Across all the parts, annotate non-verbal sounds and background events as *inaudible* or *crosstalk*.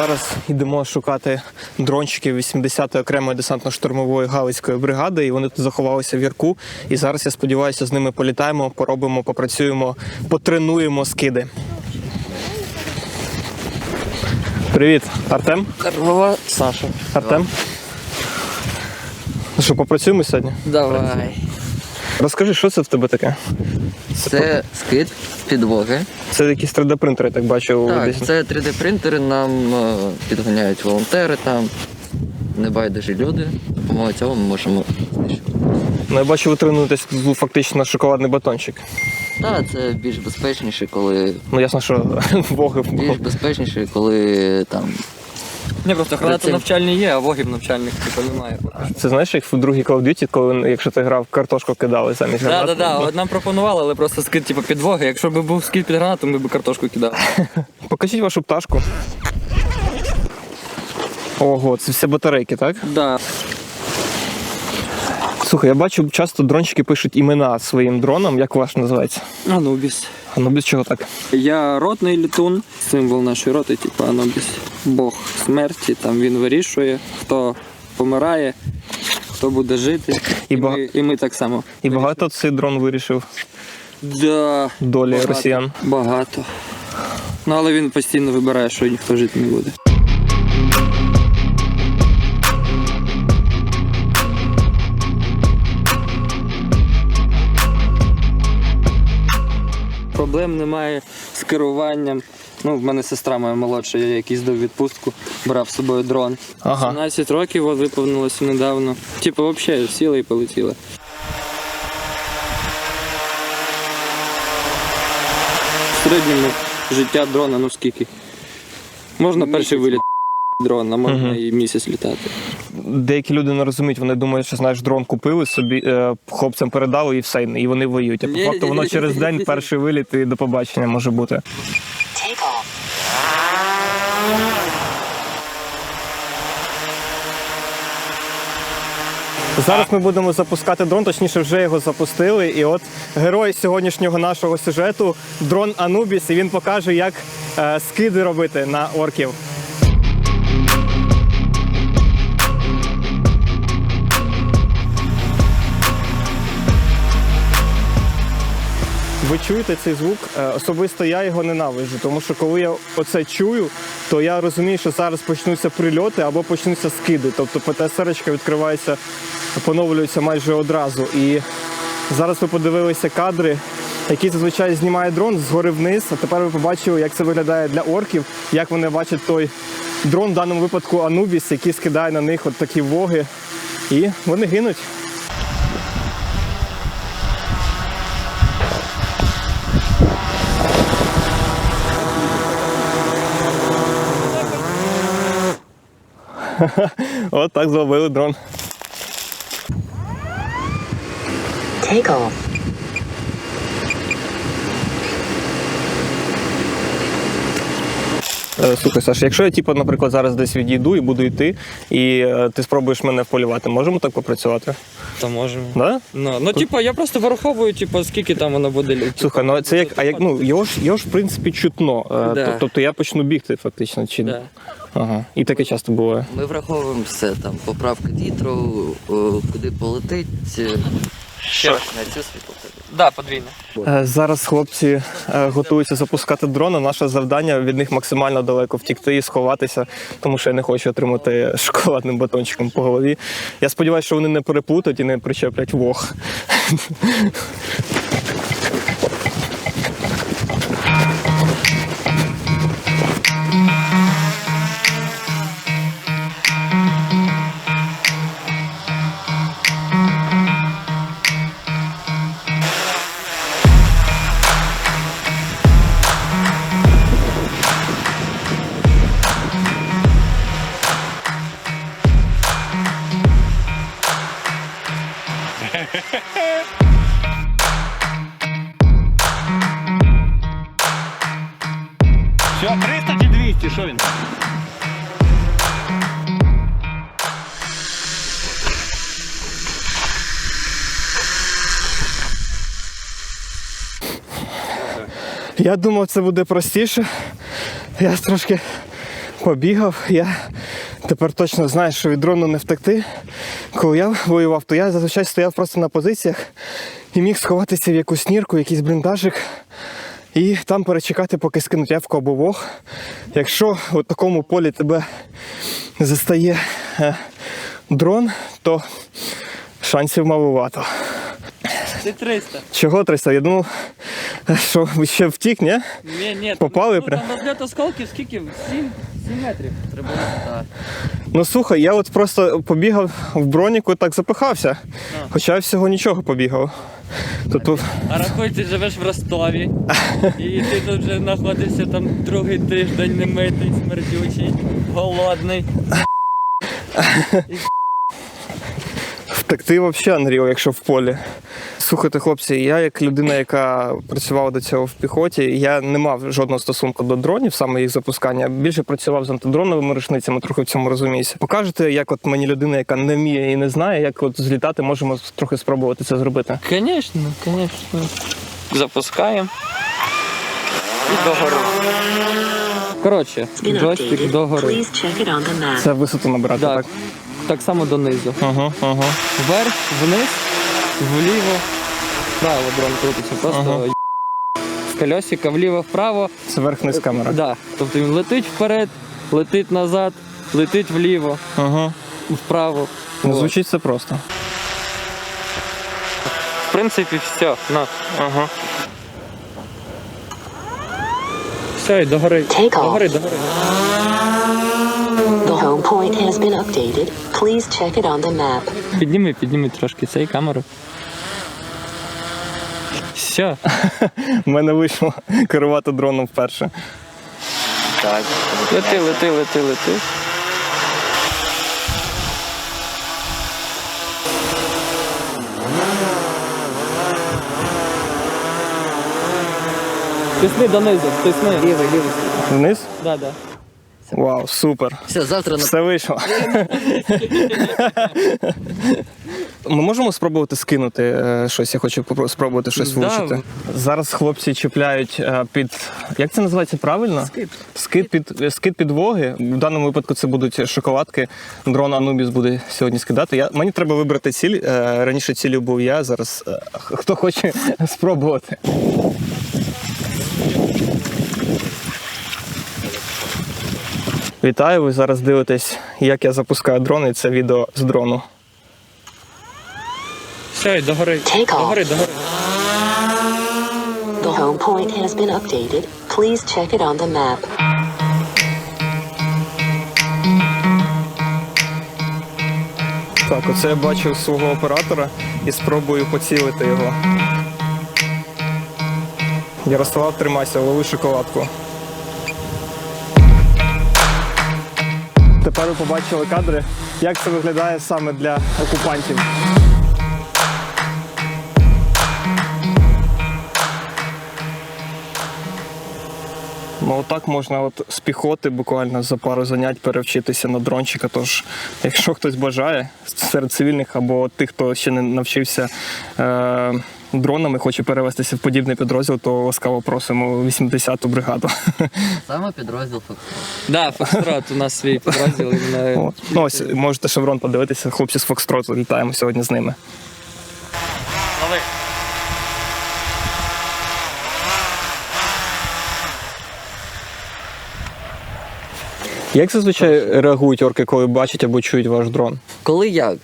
Зараз йдемо шукати дрончиків 80-ї окремої десантно-штурмової галицької бригади, і вони тут заховалися в ярку. І зараз я сподіваюся, з ними політаємо, поробимо, попрацюємо, потренуємо скиди. Привіт, Артем. Здорово, Саша. Артем. Ну що, попрацюємо сьогодні? Давай. Розкажи, що це в тебе таке? Це скид підлоги. Це якісь 3D-принтери, я так бачу. Так, десь. це 3D-принтери, нам е, підганяють волонтери там, небайдужі люди. Допомогою цього ми можемо знищити. Ну, я бачу, ви тренуєтесь фактично шоколадний батончик. Так, це більш безпечніше, коли. Ну, ясно, що *laughs* Боги. Більш безпечніше, коли там. Ні, просто гранати навчальні є, а вогів навчальних типу немає. Це знаєш, як в другій Call of Duty, коли якщо ти грав, картошку кидали замість Так, гранат. так, так. От нам пропонували, але просто скид типу, під воги. Якщо б був скид під гранату, ми б картошку кидали. *laughs* Покажіть вашу пташку. Ого, це все батарейки, так? Да. Слухай, я бачу, часто дрончики пишуть імена своїм дронам. Як ваш називається? Анубіс. А ну чого так? Я ротний літун, символ нашої роти, типу Анубіс. Бог смерті, там він вирішує, хто помирає, хто буде жити. І І, бага... ми, і ми так само. І багато цей дрон вирішив Да, долі Багато. росіян. багато. Ну, але він постійно вибирає, що ніхто жити не буде. Проблем немає з керуванням. Ну, в мене сестра моя молодша, я якийсь до відпустку брав з собою дрон. Ага. 17 років от виповнилося недавно. Типу, взагалі сіла і полетіла. В середньому життя дрона, ну скільки? Можна перший виліт дрона, можна і місяць літати. Деякі люди не розуміють, вони думають, що знаєш, дрон купили собі, е, хлопцям передали і все, і вони воюють. А по факту воно через день перший виліт і до побачення може бути. Зараз ми будемо запускати дрон, точніше, вже його запустили. І от герой сьогоднішнього нашого сюжету дрон Анубіс, і він покаже, як е, скиди робити на орків. Ви чуєте цей звук? Е, Особисто я його ненавиджу, тому що коли я оце чую, то я розумію, що зараз почнуться прильоти або почнуться скиди. Тобто ПТСР відкривається, поновлюється майже одразу. І зараз ви подивилися кадри, які зазвичай знімає дрон згори вниз. А тепер ви побачили, як це виглядає для орків, як вони бачать той дрон, в даному випадку Анубіс, який скидає на них от такі воги. І вони гинуть. *laughs* От так зловили дрон. Take off. Слухай, Саш, якщо я, типу, наприклад, зараз десь відійду і буду йти, і е, ти спробуєш мене вполювати, можемо так попрацювати? То можемо. Да? Ну, ну типу, я просто вираховую, типу, скільки там воно буде літати. Слухай, ну це як, а як ну його ж його ж в принципі чутно. Е, Да. Тобто я почну бігти фактично. Чи Да. ага. І таке часто буває. Ми враховуємо все там, поправка вітру, куди полетить. Е, раз. На цю світло. Да, подвійне. Зараз хлопці е, готуються запускати дрона. Наше завдання від них максимально далеко втікти і сховатися, тому що я не хочу отримати *laughs* шоколадним батончиком по голові. Я сподіваюся, що вони не переплутають і не причеплять вог. *laughs* Все, 300 чи 200, що він? Я думав, це буде простіше. Я трошки побігав. Я тепер точно знаю, що від дрону не втекти. Коли я воював, то я зазвичай стояв просто на позиціях і міг сховатися в якусь нірку, якийсь бліндажик. І там перечекати, поки скинуть явку або вог. Якщо у такому полі тебе застає е, дрон, то шансів маловато. Ти 300. Чого 300? Я думав, що ще втік, ні? Ні, ні. Попали ну, прям? там розльот осколків скільки? 7, 7 метрів. Треба так. Ну слухай, я от просто побігав в броніку і так запихався. Хоча я всього нічого побігав. Тобто, А рахуй, ти живеш в Ростові. і ти тут вже знаходишся там другий тиждень немитий, смердючий, голодний. втекти взагалі Unreal, якщо в полі. Слухайте, хлопці, я як людина, яка працювала до цього в піхоті, я не мав жодного стосунку до дронів, саме їх запускання. Більше працював з антидроновими рушницями, трохи в цьому розуміюся. Покажете, як от мені людина, яка не вміє і не знає, як от злітати, можемо трохи спробувати це зробити. Звісно, звісно. Запускаємо. І догори. Коротше, джойстик догори. Це висоту набирати, Так. так? Так само донизу. Ага, ага. Вверх, вниз, вліво, вправо дрон крутиться. Просто з колесика вліво-вправо. Це верх-низ камера. Да. Тобто він летить вперед, летить назад, летить вліво, Ага. вправо. Ну, звучить це просто. В принципі, все. На. Ага. Все, і догори. Take off. Догори, догори. The home point has been updated. Please check it on the map. Підніми, підніми трошки цей камеру. Все. У мене вийшло керувати дроном вперше. Так. Лети, лети, лети, лети. Тисни донизу, тисни. Лівий, лівий. Вниз? Да, да. Вау, супер. Все, завтра на Все вийшло. *laughs* Ми можемо спробувати скинути е, щось. Я хочу попро- спробувати щось Да. влучити. Зараз хлопці чіпляють е, під. Як це називається правильно? Скид. Скид під е, скид підвоги. В даному випадку це будуть шоколадки. Дрон Анубіс буде сьогодні скидати. Я, мені треба вибрати ціль. Е, Раніше цілею був я. Зараз е, хто хоче *laughs* спробувати. Вітаю, ви зараз дивитесь, як я запускаю дрон, і це відео з дрону. Все, і догори. Take off. Догори, догори. The home point has been updated. Please check it on the map. Так, оце я бачив свого оператора і спробую поцілити його. Ярослав, тримайся, лови шоколадку. Тепер ви побачили кадри, як це виглядає саме для окупантів. Ну, отак можна от з піхоти буквально за пару занять перевчитися на дрончика. Тож, якщо хтось бажає серед цивільних або тих, хто ще не навчився е- дронами, хоче перевестися в подібний підрозділ, то ласкаво просимо 80-ту бригаду. саме підрозділ Фокстрот. Да, Фокстрот у нас свій підрозділ. От. Ну, ось можете шеврон подивитися, хлопці з Фокстроту літаємо сьогодні з ними. Як зазвичай реагують орки, коли бачать або чують ваш дрон? Коли як?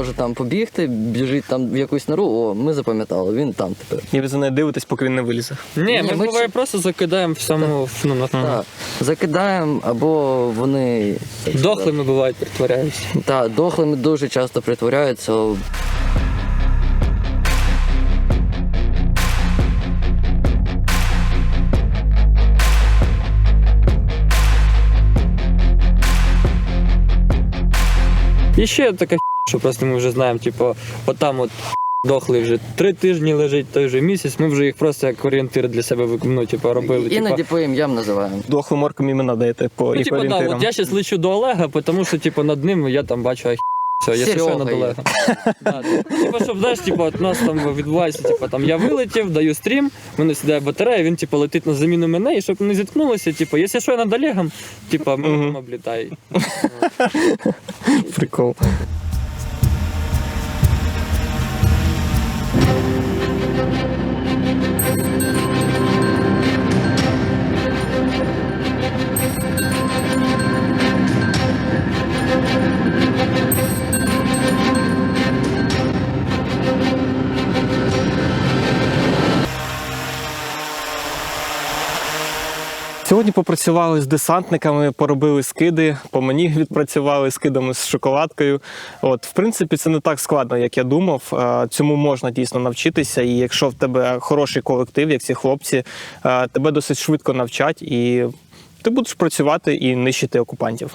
Може там побігти, біжить там в якусь нору, о, ми запам'ятали, він там тепер. І ви за нею дивитесь, поки він не вилізе. Ні, ми ми буває чи- просто закидаємо всьому ну, на Так, закидаємо, або вони так Дохлими бувають, притворяються. Так, дохлими дуже часто притворяються. І ще така що просто ми вже знаємо, типу, отам от дохлий вже три тижні лежить, той же місяць. Ми вже їх просто як орієнтир для себе ну, типу, робили. типу. Іноді по ім'ям називаємо. Дохлим оркам імена даєте по Ну, їх типу, да, орієнтирам. от я зараз лечу до Олега, тому що типу, над ним я там бачу ахі. Все, я Серега над є. Да, Типу, щоб знаєш, типу, от у нас там відбувається, типу, там я вилетів, даю стрім, в мене сідає батарея, він типу, летить на заміну мене, і щоб не зіткнулося, типу, якщо що я над Олегом, типу, мене Мгм. там облітає. *laughs* Прикол. Сьогодні попрацювали з десантниками, поробили скиди. По мені відпрацювали скидами з шоколадкою. От, в принципі, це не так складно, як я думав. Е, Цьому можна дійсно навчитися. І якщо в тебе хороший колектив, як ці хлопці, е, тебе досить швидко навчать, і ти будеш працювати і нищити окупантів.